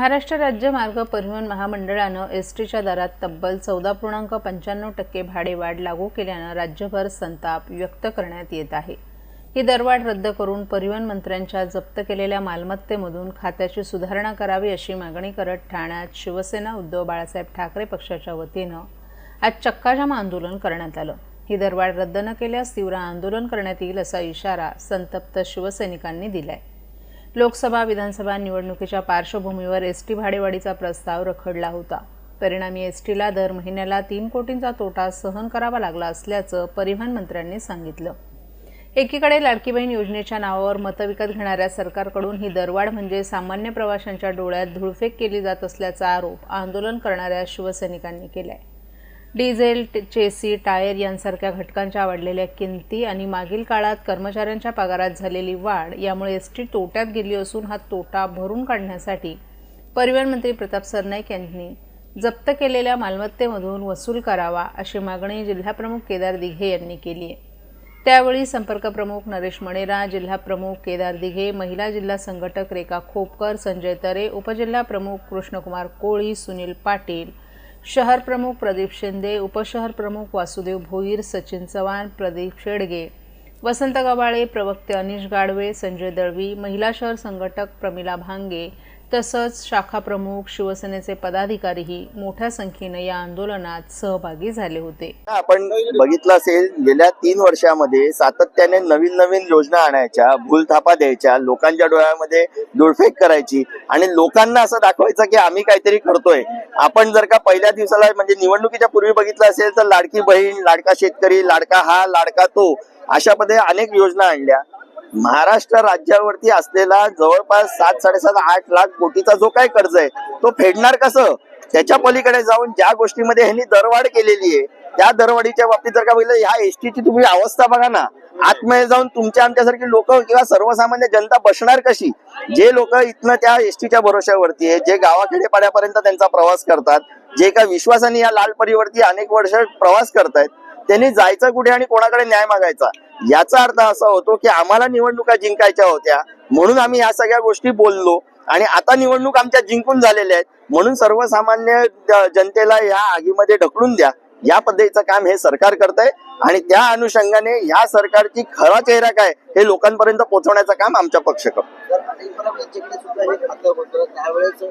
महाराष्ट्र राज्य मार्ग परिवहन महामंडळानं एस टीच्या दरात तब्बल चौदा पूर्णांक पंच्याण्णव टक्के भाडेवाढ लागू केल्यानं राज्यभर संताप व्यक्त करण्यात येत आहे. ही दरवाढ रद्द करून परिवहन मंत्र्यांच्या जप्त केलेल्या मालमत्तेमधून खात्याची सुधारणा करावी अशी मागणी करत ठाण्यात शिवसेना उद्धव बाळासाहेब ठाकरे पक्षाच्या वतीनं आज चक्काजाम आंदोलन करण्यात आलं. ही दरवाढ रद्द न केल्यास तीव्र आंदोलन करण्यात येईल असा इशारा संतप्त शिवसैनिकांनी दिलाय. लोकसभा विधानसभा निवडणुकीच्या पार्श्वभूमीवर एस टी भाडेवाढीचा प्रस्ताव रखडला होता. परिणामी एस टीला दर महिन्याला तीन कोटींचा तोटा सहन करावा लागला असल्याचं परिवहन मंत्र्यांनी सांगितलं. एकीकडे लाडकी बहीण योजनेच्या नावावर मतं विकत घेणाऱ्या सरकारकडून ही दरवाढ म्हणजे सामान्य प्रवाशांच्या डोळ्यात धुळफेक केली जात असल्याचा आरोप आंदोलन करणाऱ्या शिवसैनिकांनी केला आहे डिझेल चेसी टायर यांसारख्या घटकांच्या वाढलेल्या किमती आणि मागील काळात कर्मचाऱ्यांच्या पगारात झालेली वाढ यामुळे एस टी तोट्यात गेली असून हा तोटा भरून काढण्यासाठी परिवहन मंत्री प्रताप सरनाईक यांनी जप्त केलेल्या मालमत्तेमधून वसूल करावा अशी मागणी जिल्हाप्रमुख केदार दिघे यांनी केली आहे. त्यावेळी संपर्क प्रमुख नरेश मणेरा जिल्हा प्रमुख केदार दिघे महिला जिल्हा संघटक रेखा खोपकर संजय तरे उपजिल्हा प्रमुख कृष्णकुमार कोळी सुनील पाटील शहर प्रमुख प्रदीप शिंदे उपशहर प्रमुख वासुदेव भोईर सचिन चव्हाण प्रदीप शेडगे. वसंत गवाळे प्रवक्ते अनिश गाडवे संजय दळवी महिला शहर संघटक प्रमिला भांगे तसंच शाखा प्रमुख शिवसेनेचे पदाधिकारीही मोठ्या संख्येनं या आंदोलनात सहभागी झाले होते. आपण बघितलं असेल गेल्या तीन वर्षामध्ये सातत्याने नवीन नवीन योजना आणायच्या भूलथापा द्यायच्या लोकांच्या डोळ्यामध्ये दुर्फेक करायची आणि लोकांना असं दाखवायचं की आम्ही काहीतरी करतोय. आपण जर का पहिल्या दिवसाला म्हणजे निवडणुकीच्या पूर्वी बघितलं असेल तर लाडकी बहीण लाडका शेतकरी लाडका हा लाडका तो अशा अनेक योजना आणल्या. महाराष्ट्र राज्यावरती असलेला जवळपास सात साडेसात आठ लाख कोटीचा जो काही कर्ज आहे तो फेडणार कसं? त्याच्या पलीकडे जाऊन ज्या गोष्टीमध्ये ह्यांनी दरवाढ केलेली आहे त्या दरवाढीच्या बाबतीत जर का बघितलं ह्या एसटीची तुम्ही अवस्था बघा ना. आतमध्ये जाऊन तुमच्या आमच्यासारखी लोक किंवा सर्वसामान्य जनता बसणार कशी? जे लोक इथनं त्या एसटीच्या भरोश्यावरती आहे जे गावाखेडेपाड्यापर्यंत त्यांचा प्रवास करतात जे का विश्वासाने या लाल परीवरती अनेक वर्ष प्रवास करतायत त्यांनी जायचं कुठे आणि कोणाकडे न्याय मागायचा? याचा अर्थ असा होतो की आम्हाला निवडणुका जिंकायच्या होत्या. म्हणून आम्ही या सगळ्या गोष्टी बोललो आणि आता निवडणूक आमच्या जिंकून झालेल्या आहेत. म्हणून सर्वसामान्य जनतेला या आगीमध्ये ढकलून द्या. या पद्धतीचं काम हे सरकार करत आहे आणि त्या अनुषंगाने या सरकारची खरा चेहरा काय हे लोकांपर्यंत पोहोचवण्याचं काम आमच्या पक्ष करतो. त्यावेळेस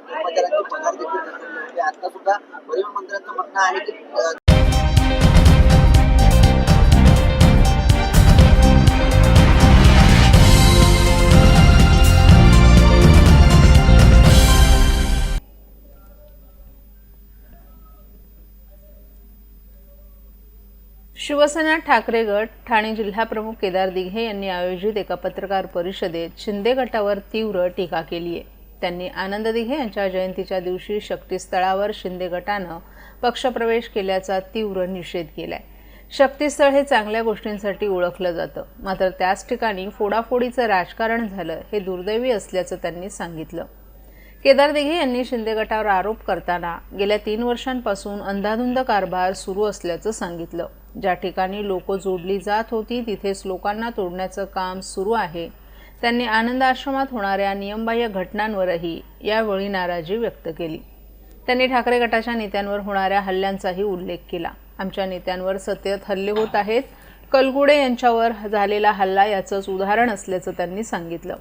शिवसेना ठाकरे गट ठाणे जिल्हाप्रमुख केदार दिघे यांनी आयोजित एका पत्रकार परिषदेत शिंदे गटावर तीव्र टीका केली आहे. त्यांनी आनंद दिघे यांच्या जयंतीच्या दिवशी शक्तीस्थळावर शिंदे गटानं पक्षप्रवेश केल्याचा तीव्र निषेध केलाय. शक्तीस्थळ हे चांगल्या गोष्टींसाठी ओळखलं जातं. मात्र त्याच ठिकाणी फोडाफोडीचं राजकारण झालं हे दुर्दैवी असल्याचं त्यांनी सांगितलं. केदार दिघे यांनी शिंदे गटावर आरोप करताना गेल्या तीन वर्षांपासून अंधाधुंद कारभार सुरू असल्याचं सांगितलं. ज्या ठिकाणी लोक जोडली जात होती तिथेच लोकांना तोडण्याचं काम सुरू आहे. त्यांनी आनंद आश्रमात होणाऱ्या नियमबाह्य घटनांवरही यावेळी नाराजी व्यक्त केली. त्यांनी ठाकरे गटाच्या नेत्यांवर होणाऱ्या हल्ल्यांचाही उल्लेख केला. आमच्या नेत्यांवर सतत हल्ले होत आहेत. कलगुडे यांच्यावर झालेला हल्ला याचंच उदाहरण असल्याचं त्यांनी सांगितलं.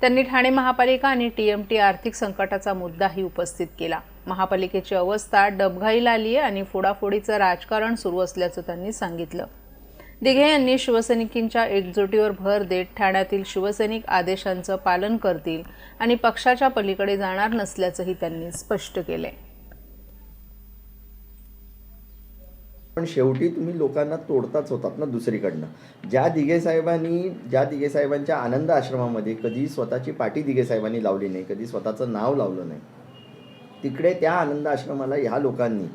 त्यांनी ठाणे महापालिका आणि टी एम टी आर्थिक संकटाचा मुद्दाही उपस्थित केला. महापालिकेची अवस्था डबघाईला आली आहे आणि फोडाफोडीचं राजकारण सुरू असल्याचं त्यांनी सांगितलं. दिघे यांनी शिवसैनिकींच्या एकजुटीवर भर देत ठाण्यातील शिवसैनिक आदेशांचं पालन करतील आणि पक्षाच्या पलीकडे जाणार नसल्याचंही त्यांनी स्पष्ट केलंय. पण शेवटी तुम्ही लोकांना तोडताच होतात ना दुसरीकडनं. ज्या दिघे साहेबांनी ज्या दिघे साहेबांच्या आनंद आश्रमामध्ये कधी स्वतःची पाठी दिघे साहेबांनी लावली नाही कधी स्वतःचं नाव लावलं नाही तिकडे त्या आनंद आश्रमाला ह्या लोकांनी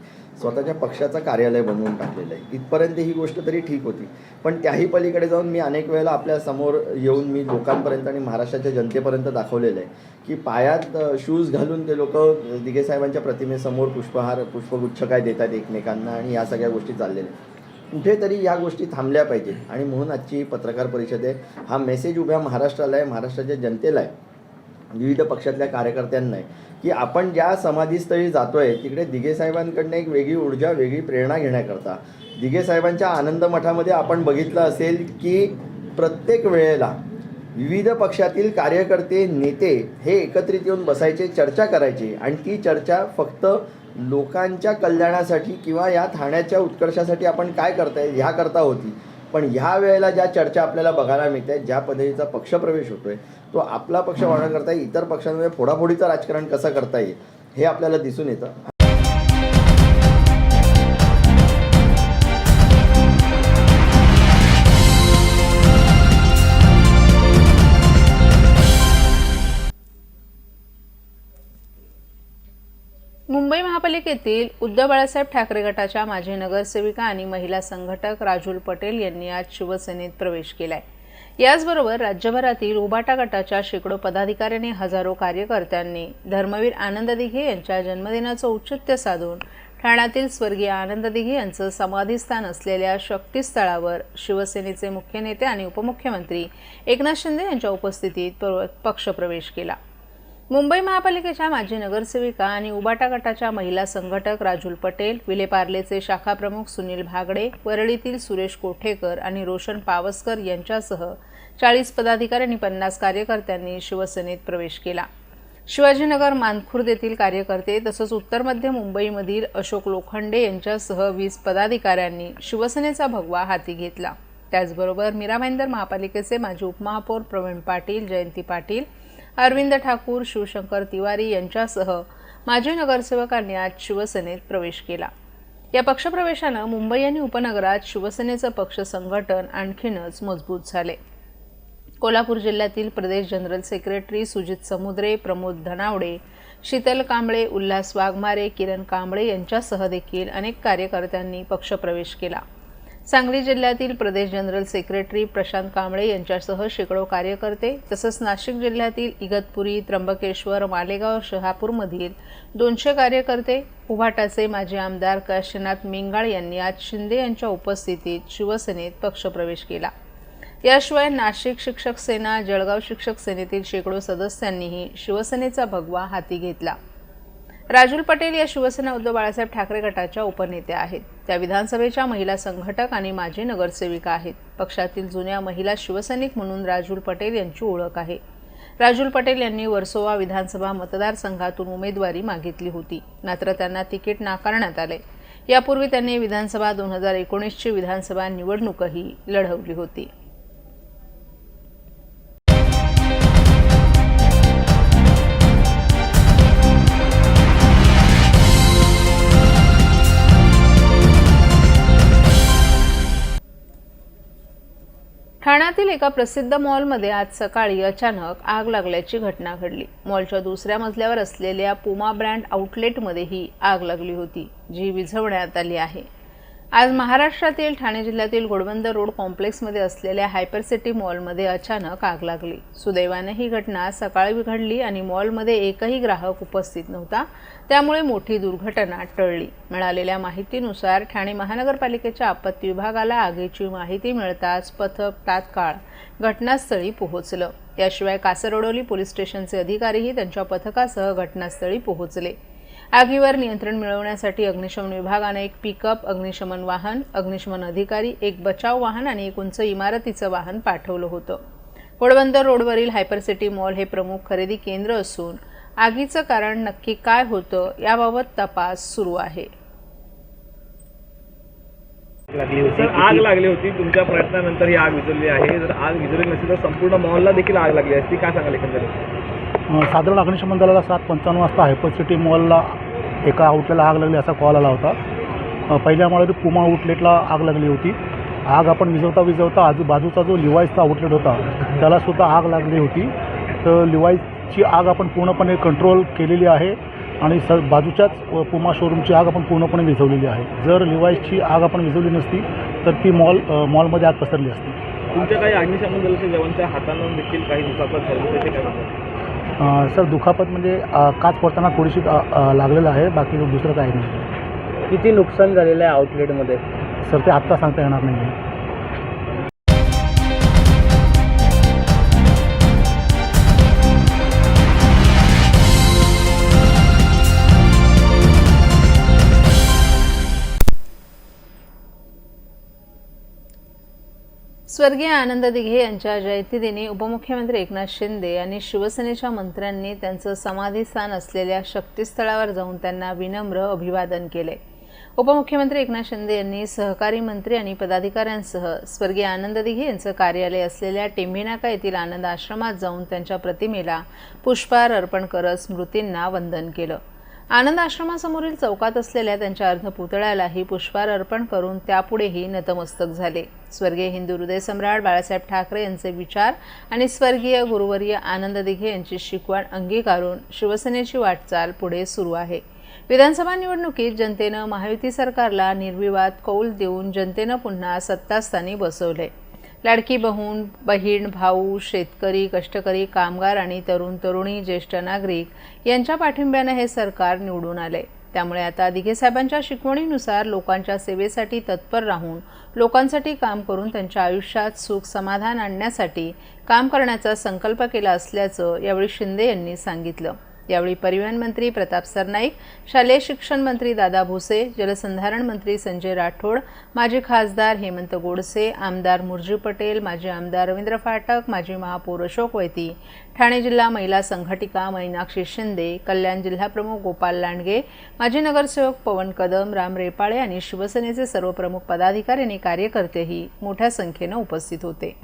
स्वतःच्या पक्षाचं कार्यालय बनवून टाकलेलं आहे. इथपर्यंत ही गोष्ट तरी ठीक होती. पण त्याही पलीकडे जाऊन मी अनेक वेळेला आपल्यासमोर येऊन मी लोकांपर्यंत आणि महाराष्ट्राच्या जनतेपर्यंत दाखवलेलं आहे की पायात शूज घालून ते लोक दिघेसाहेबांच्या प्रतिमेसमोर पुष्पहार पुष्पगुच्छ काय देतात एकमेकांना आणि या सगळ्या गोष्टी चाललेल्या आहेत. कुठेतरी या गोष्टी थांबल्या पाहिजेत. आणि म्हणून आजची पत्रकार परिषद आहे. हा मेसेज उभ्या महाराष्ट्राला आहे महाराष्ट्राच्या जनतेला आहे. विविध पक्षातल्या कार्यकर्त्यांना की आपण ज्या समाधीस्थळी जातोय तिकडे दिघे साहेबांकडनं एक वेगळी ऊर्जा वेगळी प्रेरणा घेण्याकरता. दिघे साहेबांच्या आनंद मठामध्ये आपण बघितलं असेल की प्रत्येक वेळेला विविध पक्षातील कार्यकर्ते नेते हे एकत्रित येऊन बसायचे चर्चा करायचे. आणि ती चर्चा फक्त लोकांच्या कल्याणासाठी किंवा या ठाण्याच्या उत्कर्षासाठी आपण काय करताय ह्याकरता होती. पण ह्या वेळेला ज्या चर्चा आपल्याला बघायला मिळत ज्या पद्धतीचा पक्षप्रवेश होतोय तो आपला पक्ष वाढवण्याकरता इतर पक्षांमध्ये फोडाफोडीचं राजकारण कसं करता येईल हे आपल्याला दिसून येतं. महापालिकेतील उद्धव बाळासाहेब ठाकरे गटाच्या माजी नगरसेविका आणि महिला संघटक राजूल पटेल यांनी आज शिवसेनेत प्रवेश केलाय. याचबरोबर राज्यभरातील उबाटा गटाच्या शेकडो पदाधिकाऱ्यांनी हजारो कार्यकर्त्यांनी धर्मवीर आनंद दिघे यांच्या जन्मदिनाचं औचित्य साधून ठाण्यातील स्वर्गीय आनंद दिघे यांचं समाधीस्थान असलेल्या शक्तीस्थळावर शिवसेनेचे मुख्य नेते आणि उपमुख्यमंत्री एकनाथ शिंदे यांच्या उपस्थितीत पक्षप्रवेश केला. मुंबई महापालिकेच्या माजी नगरसेविका आणि उबाटा गटाच्या महिला संघटक राजूल पटेल विलेपार्लेचे शाखाप्रमुख सुनील भागडे वरळीतील सुरेश कोठेकर आणि रोशन पावसकर यांच्यासह चाळीस पदाधिकारी आणि पन्नास कार्यकर्त्यांनी शिवसेनेत प्रवेश केला. शिवाजीनगर मानखुर्द येथील कार्यकर्ते तसंच उत्तर मध्य मुंबईमधील अशोक लोखंडे यांच्यासह वीस पदाधिकाऱ्यांनी शिवसेनेचा भगवा हाती घेतला. त्याचबरोबर मीरा भाईंदर महापालिकेचे माजी उपमहापौर प्रवीण पाटील जयंती पाटील अरविंद ठाकूर शिवशंकर तिवारी यांच्यासह माजी नगरसेवकांनी आज शिवसेनेत प्रवेश केला. या पक्षप्रवेशानं मुंबई आणि उपनगरात शिवसेनेचं पक्ष संघटन आणखीनच मजबूत झाले. कोल्हापूर जिल्ह्यातील प्रदेश जनरल सेक्रेटरी सुजित समुद्रे प्रमोद धनावडे शीतल कांबळे उल्हास वाघमारे किरण कांबळे यांच्यासह देखील अनेक कार्यकर्त्यांनी पक्षप्रवेश केला. सांगली जिल्ह्यातील प्रदेश जनरल सेक्रेटरी प्रशांत कांबळे यांच्यासह शेकडो कार्यकर्ते तसंच नाशिक जिल्ह्यातील इगतपुरी त्र्यंबकेश्वर मालेगाव शहापूरमधील दोनशे कार्यकर्ते उभाटाचे माजी आमदार काशीनाथ मिंगाळ यांनी आज शिंदे यांच्या उपस्थितीत शिवसेनेत पक्षप्रवेश केला. याशिवाय नाशिक शिक्षक सेना जळगाव शिक्षक सेनेतील शेकडो सदस्यांनीही शिवसेनेचा भगवा हाती घेतला. राजुल पटेल या शिवसेना उद्धव बाळासाहेब ठाकरे गटाच्या उपनेत्या आहेत. त्या विधानसभेच्या महिला संघटक आणि माजी नगरसेविका आहेत. पक्षातील जुन्या महिला शिवसैनिक म्हणून राजुल पटेल यांची ओळख आहे. राजुल पटेल यांनी वर्सोवा विधानसभा मतदारसंघातून उमेदवारी मागितली होती. मात्र त्यांना तिकीट नाकारण्यात आले. यापूर्वी त्यांनी विधानसभा दोन हजार एकोणीसची विधानसभा निवडणूकही लढवली होती. ठाण्यातील एका प्रसिद्ध मॉलमध्ये आज सकाळी अचानक आग लागल्याची घटना घडली. मॉलच्या दुसऱ्या मजल्यावर असलेल्या पुमा ब्रँड आउटलेटमध्ये ही आग लागली होती जी विझवण्यात आली आहे. आज महाराष्ट्रातील ठाणे जिल्ह्यातील घोडबंदर रोड कॉम्प्लेक्समध्ये असलेल्या हायपर सिटी मॉलमध्ये अचानक आग लागली. सुदैवाने ही घटना सकाळी घडली आणि मॉलमध्ये एकही ग्राहक उपस्थित नव्हता. त्यामुळे मोठी दुर्घटना टळली. मिळालेल्या माहितीनुसार ठाणे महानगरपालिकेच्या आपत्ती विभागाला आगीची माहिती मिळताच पथक तात्काळ घटनास्थळी पोहोचलं. याशिवाय कासरडोली पोलीस स्टेशनचे अधिकारीही त्यांच्या पथकासह घटनास्थळी पोहोचले. आगीवर नियंत्रण मिळवण्यासाठी अग्निशमन विभागाने एक पिकअप अग्निशमन वाहन अग्निशमन अधिकारी एक बचाव वाहन आणि एक उंच इमारतीचं वाहन पाठवलं होतं. घोडबंदर रोडवरील हायपर सिटी मॉल हे प्रमुख खरेदी केंद्र असून आगीचं कारण नक्की काय होतं याबाबत तपास सुरू आहे. लागली होती सर आग लागली होती. तुमच्या प्रयत्नानंतर ही आग विझवली आहे. जर आग विझवली नसती तर संपूर्ण मॉलला देखील आग लागली असती. काय सांगाल एकंदरीत? साधारण अग्निशमन दलाला सात पंचावन्न वाजता हायपर सिटी मॉलला एका आउटलेटला आग लागली असा कॉल आला होता. पहिल्या माळ्यावर पुमा आउटलेटला आग लागली होती. आग आपण विझवता विझवता आजूबाजूचा जो लिवाईसचा आउटलेट होता त्यालासुद्धा आग लागली होती. तर लिवाईसची आग आपण पूर्णपणे कंट्रोल केलेली आहे आणि स बाजूच्याच पुमा शोरूमची आग आपण पूर्णपणे विझवलेली आहे. जर लिवाईसची आग आपण विझवली नसती तर ती मॉल मॉलमध्ये आग पसरली असती. तुमच्या काही अग्निशमन दलाच्या जवानच्या हातानं देखील काही दुखापत झाली त्याचे काय सर दुखापत म्हणजे काच पडताना थोडीशी लागलेलं आहे बाकी दुसरं काही नाही. किती नुकसान झालेलं आहे आउटलेटमध्ये सर ते आत्ता सांगता येणार नाही आहे स्वर्गीय आनंद दिघे यांच्या जयंतीदिनी उपमुख्यमंत्री एकनाथ शिंदे आणि शिवसेनेच्या मंत्र्यांनी त्यांचं समाधीस्थान असलेल्या शक्तीस्थळावर जाऊन त्यांना विनम्र अभिवादन केले. उपमुख्यमंत्री एकनाथ शिंदे यांनी सहकारी मंत्री आणि पदाधिकाऱ्यांसह स्वर्गीय आनंद दिघे यांचं कार्यालय असलेल्या टेंभीनाका येथील आनंद आश्रमात जाऊन त्यांच्या प्रतिमेला पुष्पहार अर्पण करत स्मृतींना वंदन केलं. आनंद आश्रमासमोरील चौकात असलेल्या त्यांच्या अर्धपुतळ्यालाही पुष्पार अर्पण करून त्यापुढेही नतमस्तक झाले. स्वर्गीय हिंदू हृदय सम्राट बाळासाहेब ठाकरे यांचे विचार आणि स्वर्गीय गुरुवर्य आनंद दिघे यांची शिकवण अंगीकारून शिवसेनेची वाटचाल पुढे सुरू आहे. विधानसभा निवडणुकीत जनतेनं महायुती सरकारला निर्विवाद कौल देऊन जनतेनं पुन्हा सत्तास्थानी बसवले लाडकी बहून बहीण भाऊ शेतकरी कष्टकरी कामगार आणि तरुण तरुणी ज्येष्ठ नागरिक यांच्या पाठिंब्यानं हे सरकार निवडून आले त्यामुळे आता दिघे साहेबांच्या शिकवणीनुसार लोकांच्या सेवेसाठी तत्पर राहून लोकांसाठी काम करून त्यांच्या आयुष्यात सुख समाधान आणण्यासाठी काम करण्याचा संकल्प केला असल्याचं यावेळी शिंदे यांनी सांगितलं. यावेळी परिवहन मंत्री प्रताप सरनाईक शालेय शिक्षण मंत्री दादा भुसे जलसंधारण मंत्री संजय राठोड माजी खासदार हेमंत गोडसे आमदार मुरजी पटेल माजी आमदार रवींद्र फाटक माजी महापौर अशोक वैती ठाणे जिल्हा महिला संघटिका मैनाक्षी शिंदे कल्याण जिल्हाप्रमुख गोपाल लांडगे माजी नगरसेवक पवन कदम राम रेपाळे आणि शिवसेनेचे सर्व प्रमुख पदाधिकारी आणि कार्यकर्तेही मोठ्या संख्येनं उपस्थित होते.